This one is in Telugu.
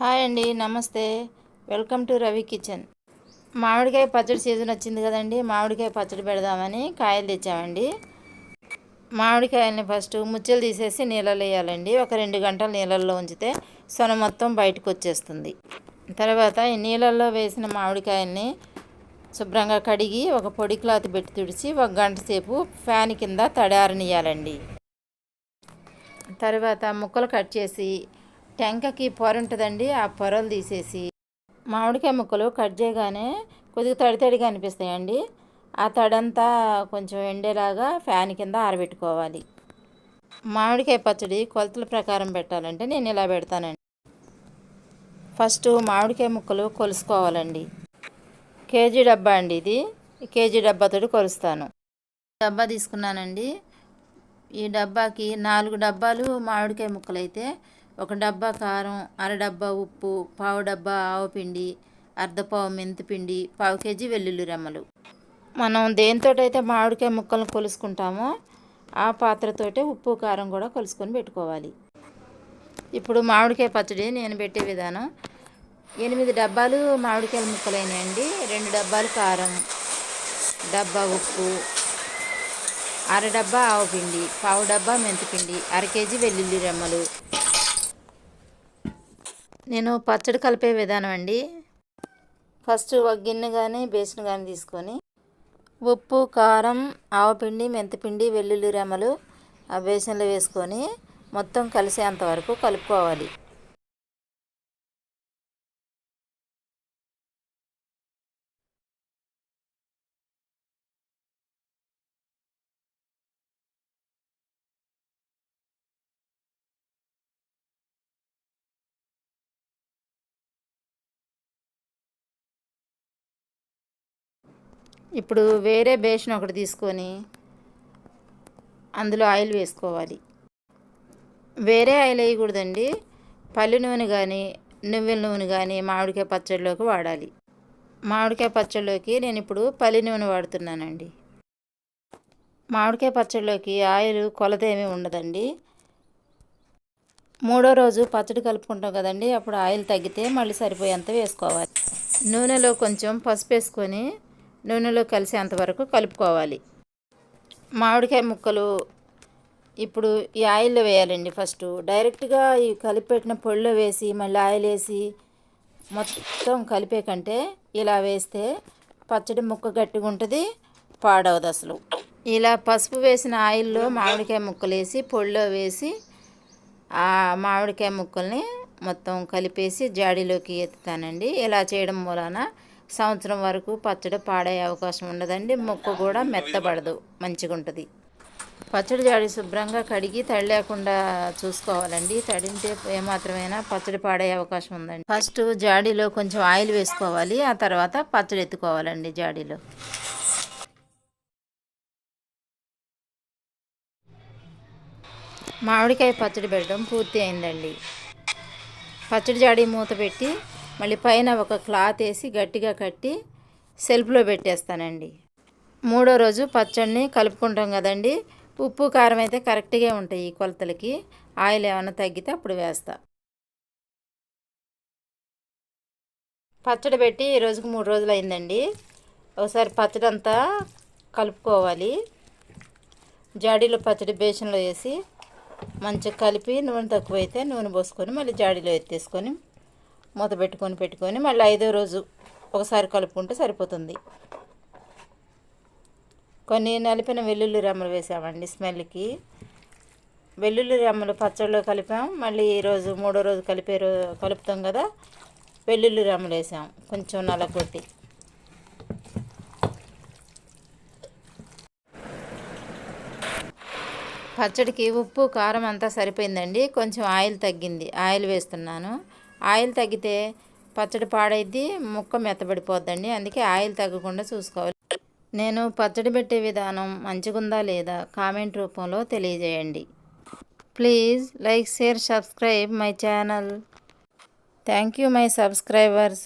హాయ్ అండి నమస్తే. Welcome to Ravi kitchen. మామిడికాయ పచ్చడి సీజన్ వచ్చింది కదండి మామిడికాయ పచ్చడి పెడదామని కాయలు తెచ్చామండి. మామిడికాయల్ని ఫస్ట్ ముచ్చలు తీసేసి నీళ్ళలో వేయాలండి. ఒక రెండు గంటలు నీళ్ళల్లో ఉంచితే సొన మొత్తం బయటకు వచ్చేస్తుంది. తర్వాత ఈ నీళ్ళల్లో వేసిన మామిడికాయల్ని శుభ్రంగా కడిగి ఒక పొడి క్లాత్ పెట్టి తుడిచి ఒక గంట సేపు ఫ్యాన్ కింద తడారనియాలండి తర్వాత ముక్కలు కట్ చేసి టెంకకి పొర ఉంటుందండి ఆ పొరలు తీసేసి. మామిడికాయ ముక్కలు కట్ చేయగానే కొద్దిగా తడి తడిగా అనిపిస్తాయండి. ఆ తడంతా కొంచెం ఎండేలాగా ఫ్యాన్ కింద ఆరబెట్టుకోవాలి. మామిడికాయ పచ్చడి కొలతల ప్రకారం పెట్టాలంటే నేను ఇలా పెడతానండి. ఫస్ట్ మామిడికాయ ముక్కలు కొలుసుకోవాలండి. కేజీ డబ్బా అండి ఇది. కేజీ డబ్బాతో కొలుస్తాను. డబ్బా తీసుకున్నానండి. ఈ డబ్బాకి నాలుగు డబ్బాలు మామిడికాయ ముక్కలు అయితే ఒక డబ్బా కారం అర డబ్బా ఉప్పు పావు డబ్బా ఆవపిండి అర్ధ పావు మెంతిపిండి పావు కేజీ వెల్లుల్లి రెమ్మలు. మనం దేనితోటైతే మామిడికాయ ముక్కలను కొలుసుకుంటామో ఆ పాత్రతోటే ఉప్పు కారం కూడా కొలుసుకొని పెట్టుకోవాలి. ఇప్పుడు మామిడికాయ పచ్చడి నేను పెట్టే విధానం. ఎనిమిది డబ్బాలు మామిడికాయల ముక్కలైనాయండి. రెండు డబ్బాలు కారం డబ్బా ఉప్పు అర డబ్బా ఆవపిండి పావు డబ్బా మెంతిపిండి అర కేజీ వెల్లుల్లి రెమ్మలు. నేను పచ్చడి కలిపే విధానం అండి. ఫస్ట్ ఒక గిన్నె కానీ బేసిన్ కానీ తీసుకొని ఉప్పు కారం ఆవపిండి మెంతిపిండి వెల్లుల్లి రెమ్మలు ఆ బేసన్లో వేసుకొని మొత్తం కలిసేంత వరకు కలుపుకోవాలి. ఇప్పుడు వేరే బేషన్ ఒకటి తీసుకొని అందులో ఆయిల్ వేసుకోవాలి. వేరే ఆయిల్ వేయకూడదండి. పల్లి నూనె కానీ నువ్వుల నూనె కానీ మామిడికాయ పచ్చడిలోకి వాడాలి. మామిడికాయ పచ్చడిలోకి నేను ఇప్పుడు పల్లి నూనె వాడుతున్నానండి. మామిడికాయ పచ్చడిలోకి ఆయిల్ కొలత ఉండదండి. మూడో రోజు పచ్చడి కలుపుకుంటాం కదండి. అప్పుడు ఆయిల్ తగ్గితే మళ్ళీ సరిపోయేంత వేసుకోవాలి. నూనెలో కొంచెం పసుపు వేసుకొని నూనెలో కలిసేంత వరకు కలుపుకోవాలి. మామిడికాయ ముక్కలు ఇప్పుడు ఈ ఆయిల్లో వేయాలండి ఫస్ట్. డైరెక్ట్గా ఈ కలిపెట్టిన పొడిలో వేసి మళ్ళీ ఆయిల్ వేసి మొత్తం కలిపే కంటే ఇలా వేస్తే పచ్చడి ముక్క గట్టిగా ఉంటుంది పాడవదు అసలు. ఇలా పసుపు వేసిన ఆయిల్లో మామిడికాయ ముక్కలు వేసి పొడిలో వేసి ఆ మామిడికాయ ముక్కల్ని మొత్తం కలిపేసి జాడీలోకి ఎత్తుతానండి. ఇలా చేయడం మూలాన సంవత్సరం వరకు పచ్చడి పాడయ్యే అవకాశం ఉండదండి. ముక్క కూడా మెత్తబడదు. మంచిగా ఉంటుంది పచ్చడి జాడి శుభ్రంగా కడిగి తడి లేకుండా చూసుకోవాలండి. తడింటే ఏమాత్రమైనా పచ్చడి పాడయ్యే అవకాశం ఉందండి. ఫస్ట్ జాడీలో కొంచెం ఆయిల్ వేసుకోవాలి. ఆ తర్వాత పచ్చడి ఎత్తుకోవాలండి జాడీలో. మామిడికాయ పచ్చడి పెట్టడం పూర్తి అయిందండి. పచ్చడి జాడి మూత పెట్టి మళ్ళీ పైన ఒక క్లాత్ వేసి గట్టిగా కట్టి సెల్ఫ్లో పెట్టేస్తానండి. మూడో రోజు పచ్చడిని కలుపుకుంటాం కదండి. ఉప్పు కారం అయితే కరెక్ట్గా ఉంటాయి ఈ కొలతలకి. ఆయిల్ ఏమైనా తగ్గితే అప్పుడు వేస్తా. పచ్చడి పెట్టి ఈ రోజుకి మూడు రోజులు అయిందండి. ఒకసారి పచ్చడి అంతా కలుపుకోవాలి. జాడీలో పచ్చడి బేసన్లో వేసి మంచిగా కలిపి నూనె తక్కువైతే నూనె పోసుకొని మళ్ళీ జాడీలో ఎత్తేసుకొని మూత పెట్టుకొని పెట్టుకొని మళ్ళీ ఐదో రోజు ఒకసారి కలుపుకుంటే సరిపోతుంది. కొన్ని నలిపిన వెల్లుల్లి రెమ్మలు వేసామండి స్మెల్కి. వెల్లుల్లి రెమ్మలు పచ్చళ్ళు కలిపాం మళ్ళీ ఈరోజు మూడో రోజు కలిపే కలుపుతాం కదా వెల్లుల్లి రెమ్మలు వేసాం కొంచెం నల్లగొట్టి పచ్చడికి ఉప్పు కారం అంతా సరిపోయిందండి కొంచెం ఆయిల్ తగ్గింది ఆయిల్ వేస్తున్నాను. ఆయిల్ తగ్గితే పచ్చడి పాడైద్ది ముక్క మెత్తబడిపోద్దండి. అందుకే ఆయిల్ తగ్గకుండా చూసుకోవాలి. నేను పచ్చడి పెట్టే విధానం మంచిగుందా లేదా కామెంట్ రూపంలో తెలియజేయండి. Please like share subscribe my channel. Thank you my subscribers.